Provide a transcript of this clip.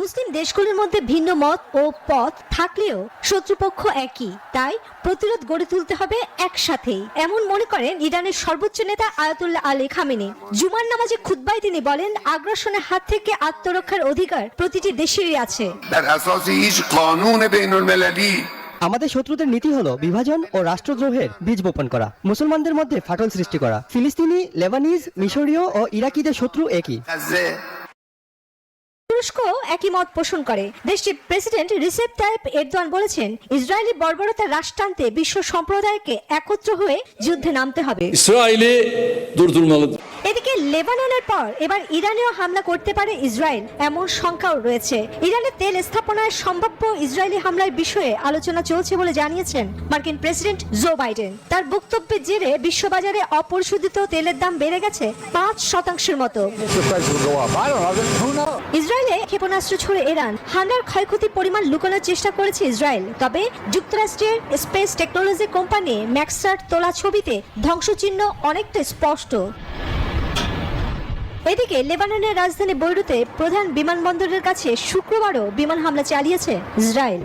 মুসলিম দেশগুলির মধ্যে ভিন্ন মত ও পথ থাকলেও শত্রুপক্ষ একই। তাই প্রতিরোধ গড়ে তুলতে হবে একসাথেই। এমন মনে করেন ইরানের সর্বোচ্চ নেতা আয়াতুল্লাহ আলী খামেনি। জুমার নামাজে খুদ্বাই তিনি বলেন আগ্রাসনের হাত থেকে আত্মরক্ষার অধিকার প্রতিটি দেশেরই আছে। আমাদের শত্রুদের নীতি হলো বিভাজন ও রাষ্ট্রদ্রোহের বীজ বপন করা মুসলমানদের মধ্যে ফাটল সৃষ্টি করা। ফিলিস্তিনি লেবানিজ মিশরীয় ও ইরাকিদের শত্রু একই। তুরস্ক একই মত পোষণ করে দেশটির প্রেসিডেন্ট রিসেপ তাইপ এরদোয়ান বলেছেন, ইসরায়েলি বর্বরতার রাশ টানতে বিশ্ব সম্প্রদায়কে একত্র হয়ে যুদ্ধে নামতে হবে ইসরায়েলে durdurmalı. লেবাননের পর এবার ইরানেও হামলা করতে পারে ইসরায়েল, এমন শঙ্কাও রয়েছে। ইরানের তেল স্থাপনায় সম্ভাব্য ইসরায়েলি হামলার বিষয়ে আলোচনা চলছে বলে জানিয়েছেন মার্কিন প্রেসিডেন্ট জো বাইডেন। তার বক্তব্যের জেরে বিশ্ববাজারে অপরিশোধিত তেলের দাম বেড়ে গেছে পাঁচ শতাংশের মতো। ইসরায়েলে ক্ষেপণাস্ত্র ছুড়ে ইরান হানার ক্ষয়ক্ষতির পরিমাণ লুকানোর চেষ্টা করেছে ইসরায়েল। তবে যুক্তরাষ্ট্রের স্পেস টেকনোলজি কোম্পানি ম্যাক্সার তোলা ছবিতে ধ্বংসচিহ্ন অনেকটা স্পষ্ট। এদিকে লেবাননের রাজধানী বৈরুতে প্রধান বিমানবন্দরের কাছে শুক্রবারও বিমান হামলা চালিয়েছে ইসরায়েল।